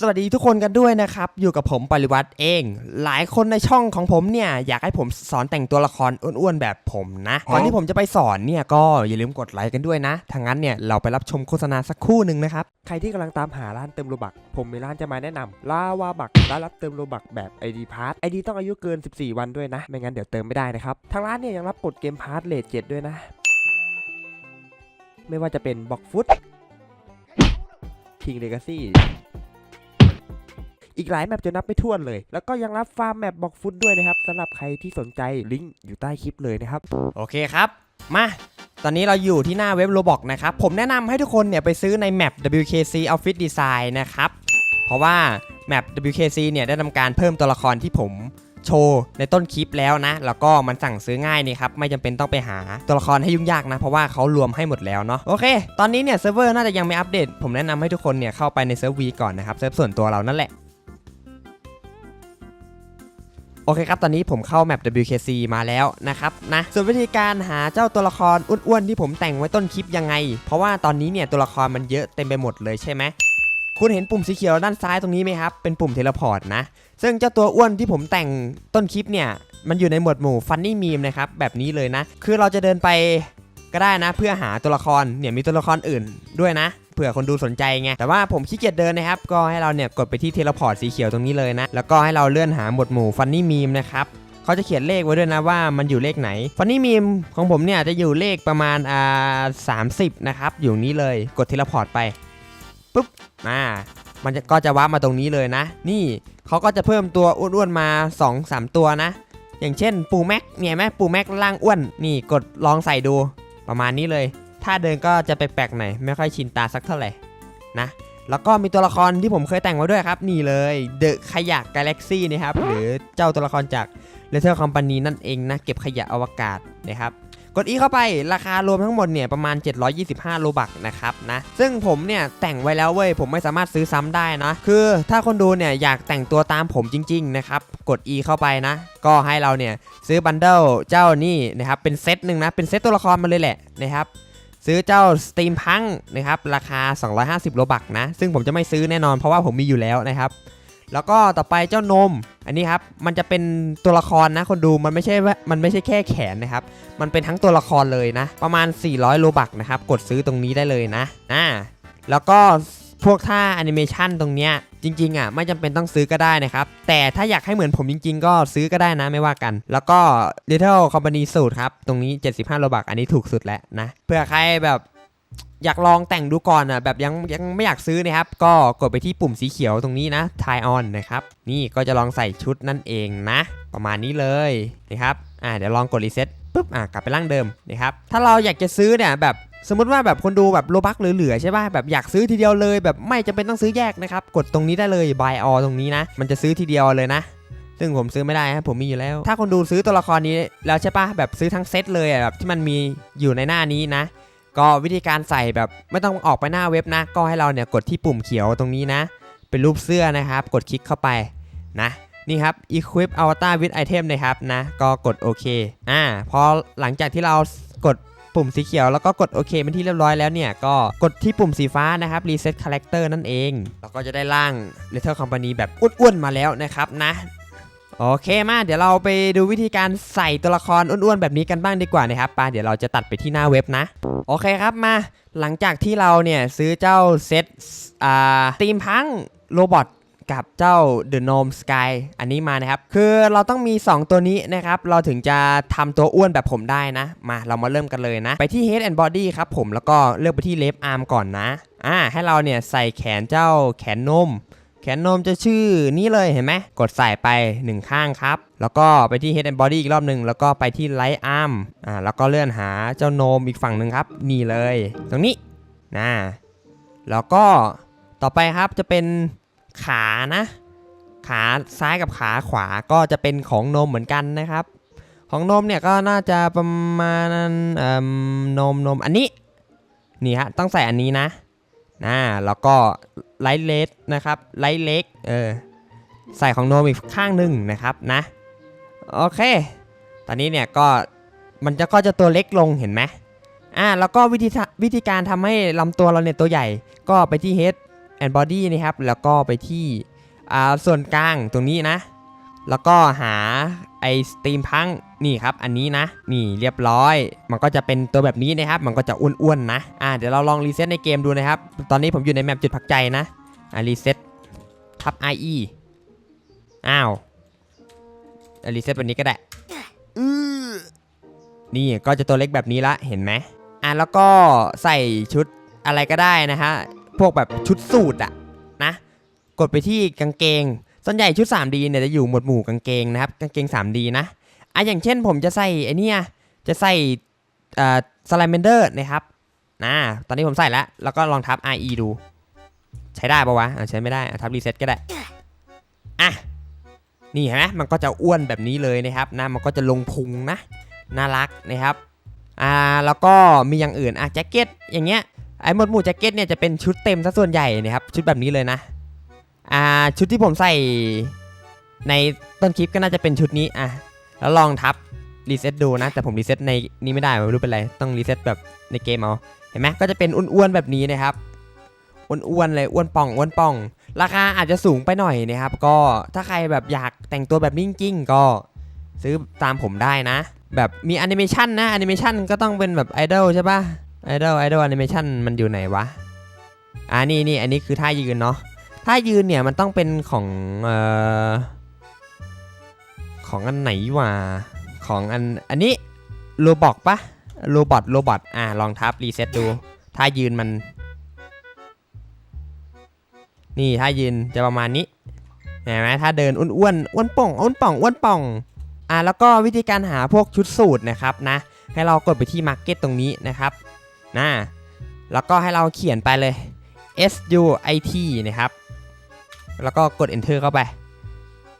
สวัสดีทุกคนกันด้วยนะครับ อยู่กับผมปริวัติเอง หลายคนในช่องของผมเนี่ย อยากให้ผมสอนแต่งตัวละครอ้วนๆแบบผมนะก่อนที่ผมจะไปสอนเนี่ยก็อย่าลืมกดไลค์กันด้วยนะทางนั้นเนี่ยเราไปรับชมโฆษณาสักครู่หนึ่งนะครับ ใครที่กำลังตามหาร้านเติมโลบัก ผมมีร้านจะมาแนะนำลาวาบักร้านรับเติมโลบักแบบ ID p a s s ID ต้องอายุเกิน 14 วันด้วยนะ ไม่งั้นเดี๋ยวเติมไม่ได้นะครับทางร้านเนี่ยยังรับกดเกมพาร์ทเลทเจ็ดด้วยนะ ไม่ว่าจะเป็นบ็อกฟุตคิงเลกาซี่ อีกหลายแมปจะนับไม่ถ้วนเลย แล้วก็ยังรับฟาร์มแมปบ็อกฟุตด้วยนะครับสำหรับใครที่สนใจลิงก์อยู่ใต้คลิปเลยนะครับ โอเคครับ มา ตอนนี้เราอยู่ที่หน้าเว็บ Roblox นะครับ ผมแนะนำให้ทุกคนเนี่ยไปซื้อในแมป WKC Office Design นะครับ เพราะว่าแมป WKC เนี่ยได้ทำการเพิ่มตัวละครที่ผมโชว์ในต้นคลิปแล้วนะ แล้วก็มันสั่งซื้อง่ายนี่ครับ ไม่จำเป็นต้องไปหาตัวละครให้ยุ่งยากนะ เพราะว่าเขารวมให้หมดแล้วเนาะ โอเค ตอนนี้เนี่ยเซิร์ฟเวอร์น่าจะยังไม่อัปเดต ผมแนะนำให้ทุกคนเนี่ยเข้าไปในเซิร์ฟวีก่อนนะครับ เซิร์ฟส่วนตัวเรานั่นแหละ โอเคครับ ตอนนี้ผมเข้าแมป WKC มาแล้วนะครับนะ ส่วนวิธีการหาเจ้าตัวละครอ้วนๆที่ผมแต่งไว้ต้นคลิปยังไง เพราะว่าตอนนี้เนี่ยตัวละครมันเยอะเต็มไปหมดเลยใช่ไหมคุณเห็นปุ่มสีเขียวด้านซ้ายตรงนี้ไหมครับ เป็นปุ่มเทเลพอร์ตนะ ซึ่งเจ้าตัวอ้วนที่ผมแต่งต้นคลิปเนี่ย มันอยู่ในหมวดหมู่ฟันนี่มีมนะครับ แบบนี้เลยนะ คือเราจะเดินไปก็ได้นะ เพื่อหาตัวละครเนี่ยมีตัวละครอื่นด้วยนะ เผื่อคนดูสนใจไงแต่ว่าผมขี้เกียจเดินนะครับ ก็ให้เราเนี่ยกดไปที่เทเลพอร์ตสีเขียวตรงนี้เลยนะแล้วก็ให้เราเลื่อนหาหมวดหมู่ฟันนี่มีมนะครับเขาจะเขียนเลขไว้ด้วยนะว่ามันอยู่เลขไหนฟันนี่มีมของผมเนี่ยจะอยู่เลขประมาณอ่าสามสิบนะครับ อยู่นี้เลยกดเทเลพอร์ตไปปุ๊บอ่ามันก็จะว้ามาตรงนี้เลยนะ นี่เขาก็จะเพิ่มตัวอ้วนๆมา2 3 ตัวนะ อย่างเช่นปูแม็กเนี่ยไหมปูแม็กล่างอ้วนนี่กดลองใส่ดูประมาณนี้เลย ถ้าเดินก็จะไปแปลกๆหน่อยไม่ค่อยชินตาสักเท่าไหร่นะแล้วก็มีตัวละครที่ผมเคยแต่งไว้ด้วยครับ นี่เลยเดอะขยะกาแล็กซี่นะครับ หรือเจ้าตัวละครจากเลเทอร์คอมพานีนั่นเองนะเก็บขยะอวกาศนะครับกดอีเข้าไปราคารวมทั้งหมดเนี่ยประมาณ 725 โลบักนะครับนะซึ่งผมเนี่ยแต่งไว้แล้วเว้ยผมไม่สามารถซื้อซ้ำได้นะ คือถ้าคนดูเนี่ยอยากแต่งตัวตามผมจริง ๆ นะครับ กด E เข้าไปนะ ก็ให้เราเนี่ยซื้อบันเดิลเจ้านี่นะครับเป็นเซตหนึ่งนะ เป็นเซตตัวละครมาเลยแหละนะครับ ซื้อเจ้า Steam p u n k นะครับราคา 250 โลบักนะ ซึ่งผมจะไม่ซื้อแน่นอนเพราะว่าผมมีอยู่แล้วนะครับ แล้วก็ต่อไปเจ้านม อันนี้ครับ มันจะเป็นตัวละครนะคนดูมันไม่ใช่ว่ามันไม่ใช่แค่แขนนะครับ มันเป็นทั้งตัวละครเลยนะ ประมาณ 400 โลบักนะครับ กดซื้อตรงนี้ได้เลยนะอ่าแล้วก็ พวกท่าแอนิเมชันตรงเนี้ยจริงๆอะไม่จำเป็นต้องซื้อก็ได้นะครับ แต่ถ้าอยากให้เหมือนผมจริง ๆ ก็ซื้อก็ได้นะไม่ว่ากัน แล้วก็ Little Company สูตรครับ ตรงนี้ 75โลบักอันนี้ถูกสุดแล้วนะเพื่อใครแบบอยากลองแต่งดูก่อนอะแบบยังยังไม่อยากซื้อนะครับ ก็กดไปที่ปุ่มสีเขียวตรงนี้นะ try on นะครับ นี่ก็จะลองใส่ชุดนั่นเองนะ ประมาณนี้เลยนะครับอ่าเดี๋ยวลองกดรีเซ็ตปุ๊บอะกลับไปร่างเดิมนะครับถ้าเราอยากจะซื้อเนี่ยแบบ สมมติว่าแบบคนดูแบบโลบักเหลือๆใช่ป่ะแบบอยากซื้อทีเดียวเลยแบบไม่จำเป็นต้องซื้อแยกนะครับ กดตรงนี้ได้เลย buy all ตรงนี้นะ มันจะซื้อทีเดียวเลยนะ ซึ่งผมซื้อไม่ได้ครับผมมีอยู่แล้ว ถ้าคนดูซื้อตัวละครนี้แล้วใช่ป่ะแบบซื้อทั้งเซตเลยอะแบบที่มันมีอยู่ในหน้านี้นะ ก็วิธีการใส่แบบไม่ต้องออกไปหน้าเว็บนะ ก็ให้เราเนี่ยกดที่ปุ่มเขียวตรงนี้นะ เป็นรูปเสื้อนะครับ กดคลิกเข้าไปนะนี่ครับ equip avatar with item นะครับนะ ก็กดโอเคอ่าพอหลังจากที่เรากด ปุ่มสีเขียวแล้วก็กดโอเคเป็นที่เรียบร้อยแล้วเนี่ย ก็กดที่ปุ่มสีฟ้านะครับ reset character นั่นเอง เราก็จะได้ร่าง Little Company แบบอ้วนๆมาแล้วนะครับนะโอเคมาเดี๋ยวเราไปดูวิธีการใส่ตัวละครอ้วนๆแบบนี้กันบ้างดีกว่านะครับไปเดี๋ยวเราจะตัดไปที่หน้าเว็บนะ โอเคครับมาหลังจากที่เราเนี่ยซื้อเจ้าเซตอ่าตีมพังโรบอท กับเจ้า The Gnome Sky อันนี้มานะครับ คือเราต้องมี 2 ตัวนี้นะครับ เราถึงจะทำตัวอ้วนแบบผมได้นะ มาเรามาเริ่มกันเลยนะ ไปที่ Head and Body ครับผมแล้วก็เลือกไปที่ Left Arm ก่อนนะ อ่า ให้เราเนี่ยใส่แขนเจ้าแขนนมแขนนมจะชื่อนี้เลยเห็นไหม กดใส่ไป 1 ข้างครับ แล้วก็ไปที่ Head and Body อีกรอบหนึ่งแล้วก็ไปที่ Right Arm อ่าแล้วก็เลื่อนหาเจ้าโนมอีกฝั่งหนึ่งครับ นี่เลย ตรงนี้นะแล้วก็ต่อไปครับจะเป็น ขานะ ขาซ้ายกับขาขวาก็จะเป็นของนมเหมือนกันนะครับ ของนมเนี่ยก็น่าจะประมาณเอ่มนมนมอันนี้นี่ฮะต้องใส่อันนี้นะนะแล้วก็ไลท์เลสนะครับไลท์เล็กเออใส่ของโนมอีกข้างหนึ่งนะครับนะโอเค ตอนนี้เนี่ยก็มันจะก็จะตัวเล็กลงเห็นไหมอ่าแล้วก็วิธีวิธีการทำให้ลำตัวเราเนี่ยตัวใหญ่ก็ไปที่ head and body นะครับ แล้วก็ไปที่ส่วนกลางตรงนี้นะ แล้วก็หาไอสตรีมพังนี่ครับ อันนี้นะ นี่เรียบร้อย มันก็จะเป็นตัวแบบนี้นะครับ มันก็จะอ้วนๆนะอ่าเดี๋ยวเราลองรีเซ็ตในเกมดูนะครับ ตอนนี้ผมอยู่ในแมปจุดพักใจนะอ่ารีเซ็ตทับ IE อ้าวรีเซ็ตแบบนี้ก็ได้นี่ก็จะตัวเล็กแบบนี้ละเห็นไหมอะแล้วก็ใส่ชุดอะไรก็ได้นะฮะ พวกแบบชุดสูทอะนะ กดไปที่กางเกง ส่วนใหญ่ชุด 3D เนี่ยจะอยู่หมวดหมู่กางเกงนะครับ กางเกง 3D นะอะอย่างเช่นผมจะใส่ไอเนี่ยจะใส่อ่อสไลเมนเดอร์นะครับนะตอนนี้ผมใส่แล้ว แล้วก็ลองทับ IE ดู ใช้ได้ปะวะอะใช้ไม่ได้อะทับรีเซ็ตก็ได้อะนี่เห็นไหมมันก็จะอ้วนแบบนี้เลยนะครับนะมันก็จะลงพุงนะ น่ารักนะครับอ่าแล้วก็มีอย่างอื่นอะแจ็คเก็ตอย่างเงี้ย ไอ้หมวดหมู่แจ็คเก็ตเนี่ยจะเป็นชุดเต็มซะส่วนใหญ่นะครับชุดแบบนี้เลยนะอ่าชุดที่ผมใส่ในต้นคลิปก็น่าจะเป็นชุดนี้อะแล้วลองทับรีเซ็ตดูนะ แต่ผมรีเซ็ตในนี้ไม่ได้ไม่รู้เป็นไรต้องรีเซ็ตแบบในเกมเอาเห็นไหมก็จะเป็นอ้วนๆแบบนี้นะครับอ้วนๆเลยอ้วนป่องอ้วนป่อง ราคาอาจจะสูงไปหน่อยนะครับ ก็ถ้าใครแบบอยากแต่งตัวแบบนี้จริงๆก็ซื้อตามผมได้นะ แบบมีแอนิเมชันนะแอนิเมชันก็ต้องเป็นแบบไอดอลใช่ปะ ไอดอลไอดอลแอนิเมชันมันอยู่ไหนวะอ่านี่นี่อันนี้คือท่ายืนเนาะท่ายืนเนี่ยมันต้องเป็นของเอ่อของอันไหนวะของอันอันนี้โรบอกปะโรบอทโรบอทอ่าลองทับรีเซ็ตดูท่ายืนมัน นี่ท่ายืนจะประมาณนี้เห็นไหมถ้าเดินอ้วนๆอ้วนป่องอ้วนป่องอ้วนป่องอ่าแล้วก็วิธีการหาพวกชุดสูตรนะครับนะให้เรากดไปที่ Market ตรงนี้นะครับ นะแล้วก็ให้เราเขียนไปเลย S U I T นะครับ แล้วก็กด Enter เข้าไป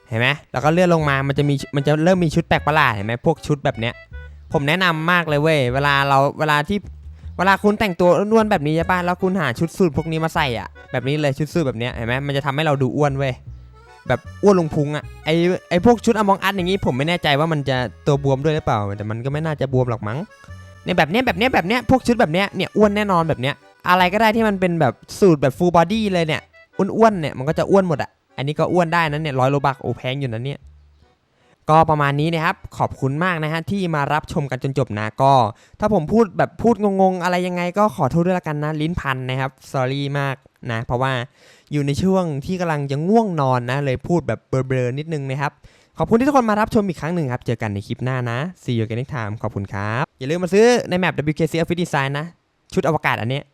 เห็นไหมแล้วก็เลื่อนลงมา มันจะมี มันจะเริ่มมีชุดแปลกประหลาด เห็นไหมพวกชุดแบบเนี้ย ผมแนะนำมากเลยเว้ย เวลาเรา เวลาที่ เวลาคุณแต่งตัวอ้วนแบบนี้ใช่ป่ะ แล้วคุณหาชุดสูทพวกนี้มาใส่อะ แบบนี้เลยชุดสูทแบบเนี้ย เห็นไหมมันจะทำให้เราดูอ้วนเว้ย แบบอ้วนลงพุงอะ ไอไอพวกชุดอมองอัดอย่างงี้ผมไม่แน่ใจว่ามันจะตัวบวมด้วยหรือเปล่า แต่มันก็ไม่น่าจะบวมหรอกมั้ง เนี่ยแบบเนี้ยแบบเนี้ยแบบเนี้ยพวกชุดแบบเนี้ยเนี่ยอ้วนแน่นอนแบบเนี้ยอะไรก็ได้ที่มันเป็นแบบสูตรแบบฟูลบอดี้เลยเนี่ยอ้วนๆเนี่ยมันก็จะอ้วนหมดอะอันนี้ก็อ้วนได้นะเนี่ยร้อยโลบักโอแพงอยู่นะเนี่ยก็ประมาณนี้นะครับ ขอบคุณมากนะฮะที่มารับชมกันจนจบนะก็ ถ้าผมพูดแบบพูดงงๆ อะไรยังไงก็ขอโทษด้วยละกันนะ ลิ้นพันนะครับ sorry มากนะ เพราะว่าอยู่ในช่วงที่กำลังจะง่วงนอนนะ เลยพูดแบบเบลอๆนิดนึงนะครับ ขอบคุณที่ทุกคนมารับชมอีกครั้งหนึ่งครับ เจอกันในคลิปหน้านะ see you again next time ขอบคุณครับ อย่าลืมมาซื้อในแมป WKC Office Design นะ ชุดอวกาศอันเนี้ย